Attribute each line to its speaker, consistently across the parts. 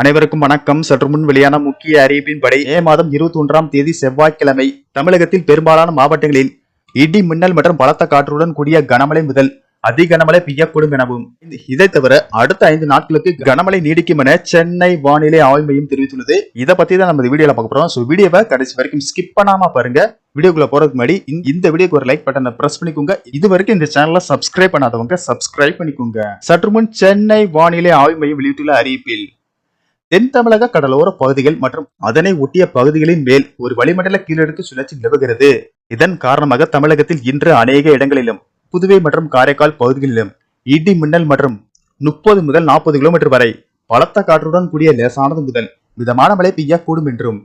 Speaker 1: அனைவருக்கும் வணக்கம் சற்று முன் வெளியான முக்கிய அறிவிப்பின்படி மே மாதம் இருபத்தி ஒன்றாம் தேதி செவ்வாய்க்கிழமை தமிழகத்தில் பெரும்பாலான மாவட்டங்களில் இடி மின்னல் மற்றும் பலத்த காற்றுடன் கூடிய கனமழை முதல் அதி கனமழை பெய்யக்கூடும் எனவும் இதை தவிர அடுத்த ஐந்து நாட்களுக்கு கனமழை நீடிக்கும் என சென்னை வானிலை ஆய்வு மையம் தெரிவித்துள்ளது இதை பத்தி தான் நம்ம வீடியோல பார்க்க போறோம் ஸோ வீடியோவை கடைசி வரைக்கும் ஸ்கிப் பண்ணாம பாருங்க வீடியோக்குள்ள போறதுக்கு முன்னாடி இந்த வீடியோக்கு ஒரு லைக் பட்டனை பிரஸ் பண்ணிக்கோங்க இது வரைக்கும் இந்த சேனல சப்ஸ்கிரைப் பண்ணாதவங்க சப்ஸ்கிரைப் பண்ணிக்கோங்க சற்று முன் சென்னை வானிலை ஆய்வு மையம் வெளியிட்டுள்ள அறிவிப்பில் தென் தமிழக கடலோர பகுதிகள் மற்றும் அதனை ஒட்டிய பகுதிகளின் மேல் ஒரு வளிமண்டல கீழடுக்கு சுழற்சி நிலவுகிறது இதன் காரணமாக தமிழகத்தில் இன்று அநேக இடங்களிலும் புதுவை மற்றும் காரைக்கால் பகுதிகளிலும் இடி மின்னல் மற்றும் முப்பது முதல் நாற்பது கிலோமீட்டர் வரை பலத்த காற்றுடன் கூடிய லேசானது முதல் மிதமான மழை பெய்யக்கூடும் என்றும்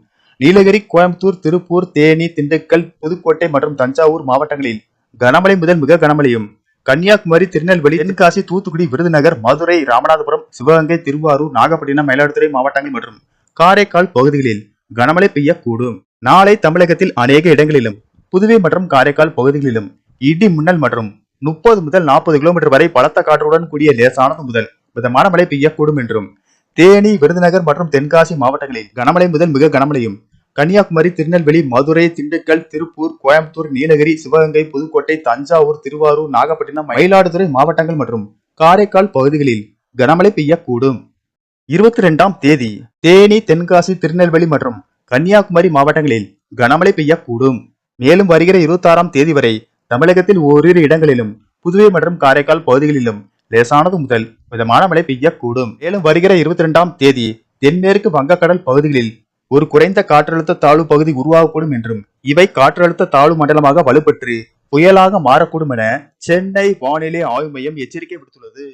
Speaker 1: நீலகிரி கோயம்புத்தூர் திருப்பூர் தேனி திண்டுக்கல் புதுக்கோட்டை மற்றும் தஞ்சாவூர் மாவட்டங்களில் கனமழை முதல் மிக கனமழையும் கன்னியாகுமரி திருநெல்வேலி தென்காசி தூத்துக்குடி விருதுநகர் மதுரை ராமநாதபுரம் சிவகங்கை திருவாரூர் நாகப்பட்டினம் மயிலாடுதுறை மாவட்டங்கள் மற்றும் காரைக்கால் பகுதிகளில் கனமழை பெய்யக்கூடும் நாளை தமிழகத்தில் அநேக இடங்களிலும் புதுவை மற்றும் காரைக்கால் பகுதிகளிலும் இடி மின்னல் மற்றும் முப்பது முதல் நாற்பது கிலோமீட்டர் வரை பலத்த காற்றுடன் கூடிய லேசானது முதல் மிதமான மழை பெய்யக்கூடும் என்றும் தேனி விருதுநகர் மற்றும் தென்காசி மாவட்டங்களில் கனமழை முதல் மிக கனமழையும் கன்னியாகுமரி திருநெல்வேலி மதுரை திண்டுக்கல் திருப்பூர் கோயம்புத்தூர் நீலகிரி சிவகங்கை புதுக்கோட்டை தஞ்சாவூர் திருவாரூர் நாகப்பட்டினம் மயிலாடுதுறை மாவட்டங்கள் மற்றும் காரைக்கால் பகுதிகளில் கனமழை பெய்யக்கூடும் இருபத்தி ரெண்டாம் தேதி தேனி தென்காசி திருநெல்வேலி மற்றும் கன்னியாகுமரி மாவட்டங்களில் கனமழை பெய்யக்கூடும் மேலும் வருகிற இருபத்தி ஆறாம் தேதி வரை தமிழகத்தில் ஓரிரு இடங்களிலும் புதுவை மற்றும் காரைக்கால் பகுதிகளிலும் லேசானது முதல் மிதமான மழை பெய்யக்கூடும் மேலும் வருகிற இருபத்தி இரண்டாம் தேதி தென்மேற்கு வங்கக்கடல் பகுதிகளில் ஒரு குறைந்த காற்றழுத்த தாழ்வு பகுதி உருவாகக்கூடும் என்றும் இவை காற்றழுத்த தாழ்வு மண்டலமாக வலுப்பெற்று புயலாக மாறக்கூடும் என சென்னை வானிலை ஆய்வு மையம் எச்சரிக்கை விடுத்துள்ளது